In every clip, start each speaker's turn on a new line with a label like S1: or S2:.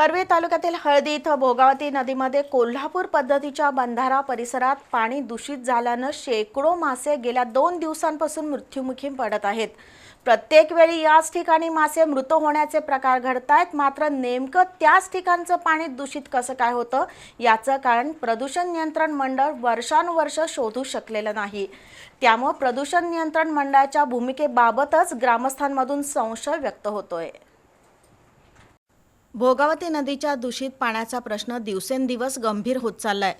S1: करवे तालुक्यातील हळदी इथं भोगावती नदीमध्ये कोल्हापूर पद्धतीच्या बंधारा परिसरात पाणी दूषित झाल्यानं शेकडो मासे गेल्या दोन दिवसांपासून मृत्युमुखी पडत आहेत. प्रत्येक वेळी याच ठिकाणी मासे मृत होण्याचे प्रकार घडत आहेत मात्र नेमकं त्याच ठिकाणचं पाणी दूषित कसं काय होतं याचं कारण प्रदूषण नियंत्रण मंडळ वर्षानुवर्ष शोधू शकलेलं नाही. त्यामुळं प्रदूषण नियंत्रण मंडळाच्या भूमिकेबाबतच ग्रामस्थांमधून संशय व्यक्त होतोय. भोगावती नदीच्या दूषित पाण्याचा प्रश्न दिवसेंदिवस गंभीर होत चाललाय.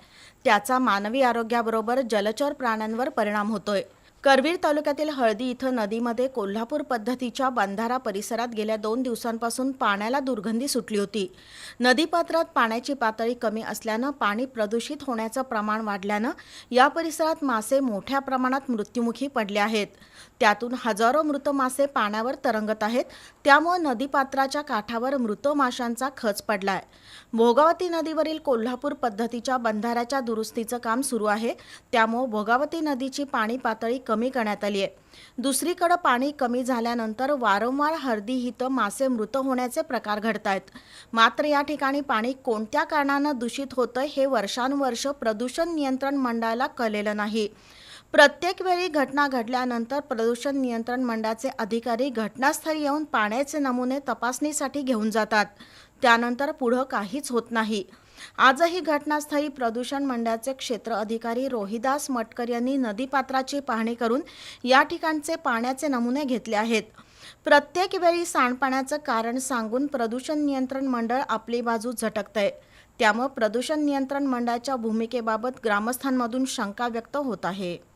S1: त्याचा मानवी आरोग्याबरोबर जलचर प्राण्यांवर परिणाम होतोय. करवीर तालुक्यातील हळदी इथं नदीमध्ये कोल्हापूर पद्धतीच्या बंधारा परिसरात गेल्या दोन दिवसांपासून पाण्याला दुर्गंधी सुटली होती. नदीपात्रात पाण्याची पातळी कमी असल्यानं पाणी प्रदूषित होण्याचं प्रमाण वाढल्यानं या परिसरात मासे मोठ्या प्रमाणात मृत्युमुखी पडले आहेत. त्यातून हजारो मृत मासे पाण्यावर तरंगत आहेत. त्यामुळे नदीपात्राच्या काठावर मृत माशांचा खच पडलाय. भोगावती नदीवरील कोल्हापूर पद्धतीच्या बंधाऱ्याच्या दुरुस्तीचं काम सुरू आहे. त्यामुळे भोगावती नदीची पाणी पातळी कमी करण्यात आली आहे. दुसरीकडे पाणी कमी झाल्यानंतर वारंवार हळदी हित मासे मृत होण्याचे प्रकार घडत आहेत. मात्र या ठिकाणी पाणी कोणत्या कारणानं दूषित होतं हे वर्षानुवर्ष प्रदूषण नियंत्रण मंडळाला कळलेलं नाही. प्रत्येक वेळी घटना घडल्यानंतर प्रदूषण नियंत्रण मंडळाचे अधिकारी घटनास्थळी येऊन पाण्याचे नमुने तपासणीसाठी घेऊन जातात. त्यानंतर पुढं काहीच होत नाही. आजही घटनास्थळी प्रदूषण मंडळाचे क्षेत्र अधिकारी रोहिदास मटकर यांनी नदीपात्राची पाहणी करून या ठिकाणचे पाण्याचे नमुने घेतले आहेत. प्रत्येक वेळी सांडपाण्याचं कारण सांगून प्रदूषण नियंत्रण मंडळ आपली बाजू झटकतंय. त्यामुळे प्रदूषण नियंत्रण मंडळाच्या भूमिकेबाबत ग्रामस्थांमधून शंका व्यक्त होत आहे.